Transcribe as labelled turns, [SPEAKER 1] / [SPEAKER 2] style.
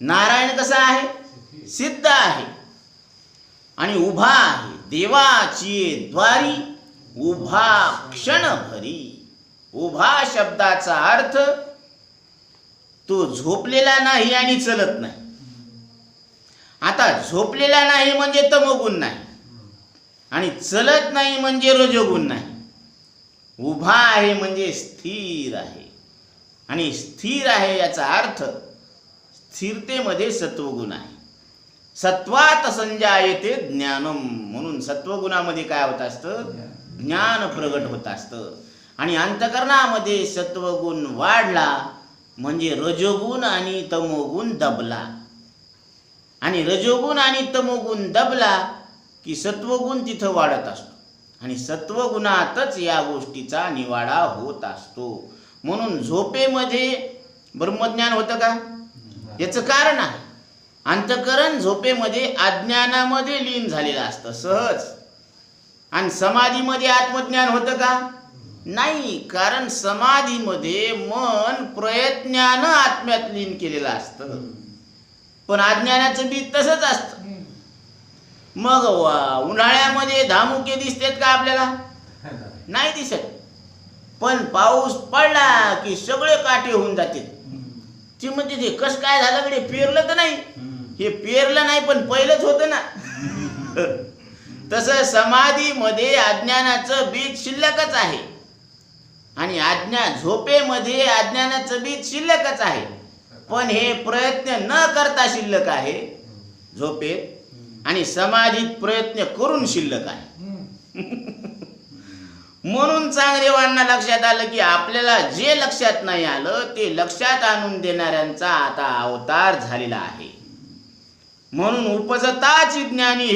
[SPEAKER 1] नारायण कसा आहे? सिद्ध आहे. आणि उभा आहे. देवाची द्वारी उभा क्षणभरी. उभा शब्दाचा अर्थ तो झोपलेला नाही आणि चलत नाही. आता झोपलेला नाही म्हणजे तमोगुण नाही. आणि चलत नाही म्हणजे रजोगुण नाही. उभा आहे म्हणजे स्थिर आहे. आणि स्थिर आहे याचा अर्थ स्थिरतेमध्ये सत्वगुण आहे. सत्वात संजायते ज्ञानम म्हणून सत्वगुणामध्ये काय होत असतं? ज्ञान प्रगट होत असतं. आणि अंतकरणामध्ये सत्वगुण वाढला म्हणजे रजोगुण आणि तमोगुण दबला. आणि रजोगुण आणि तमोगुण दबला की सत्वगुण तिथं वाढत असतो. आणि सत्वगुणातच या गोष्टीचा निवाडा होत असतो. म्हणून झोपेमध्ये ब्रह्मज्ञान होतं का? याचं कारण आहे. अंतकरण झोपेमध्ये अज्ञानामध्ये लीन झालेलं असतं सहज. आणि समाधीमध्ये आत्मज्ञान होतं का? नाही कारण समाधीमध्ये मन प्रयत्नानं आत्म्यात लीन केलेलं असतं. पण अज्ञानाचं बीज तसंच असतं. मग वा- उन्हाळ्यामध्ये धामुके दिसतात का आपल्याला? नाही दिसत. पण पाऊस पडला की सगळे काटे होऊन जाते ती म्हणते ते कस काय झालं कडे पेरलं तर नाही. हे पेरलं नाही पण पहिलंच होतं ना. तसं समाधीमध्ये अज्ञानाचं बीज शिल्लकच आहे. आणि आज्ञा झोपेमध्ये अज्ञानाचं बीज शिल्लकच आहे. पण हे प्रयत्न न करता शिल्लक आहे. झोपेत आणि समाधीत प्रयत्न करून शिल्लक आहे. म्हणून चांगदेवांना लक्षात आलं की आपल्याला जे लक्षात नाही आलं ते लक्षात आणून देणाऱ्यांचा आता अवतार झालेला आहे. म्हणून उपजताची ज्ञानी